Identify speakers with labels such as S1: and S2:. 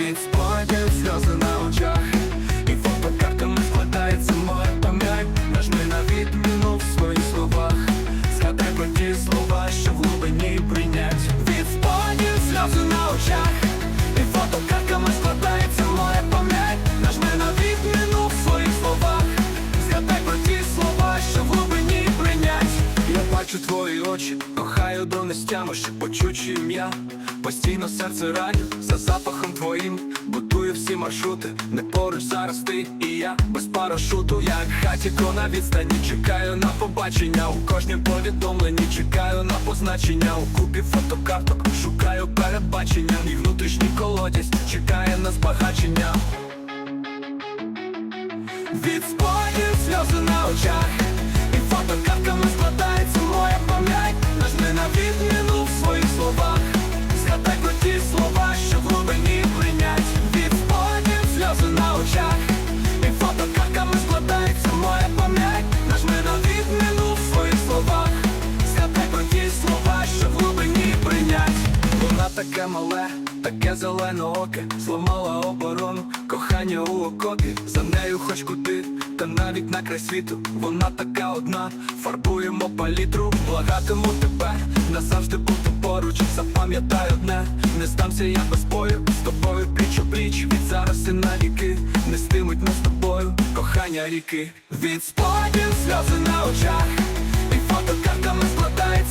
S1: Від спогадів сльози на очах. І фотокартами складається моя пам'ять. Нажми на відміну в своїх словах. Згадай про ті слова, що в глибині прийнять Від спогадів сльози на очах. І фотокартками складається моя пам'ять. Нажми на відміну в своїх словах. Згадай про ті слова, що в глибині прийнять Я бачу твої очі, кохаю до нестями, ще почучі ім'я Постійно серце раню за запахом твоїм. Будую всі маршрути, не поруч зараз ти і я. Без парашуту, як хатіко на відстані Чекаю на побачення. У кожнім повідомленні Чекаю на позначення. У купі фотокарток Шукаю передбачення, мій внутрішній колодязь Чекає на збагачення. Від спогадів сльози на очах Мале, таке зеленооке Зламала оборону, кохання у окопі За нею хоч куди, та навіть на край світу Вона така одна, фарбуємо палітру Благатиму тебе, назавжди бути поруч Запам'ятай одне, не здамся я без бою З тобою пліч о пліч, від зараз і на віки Нестимуть нас тобою, кохання ріки. Від спогадів сльози на очах І фотокартами складають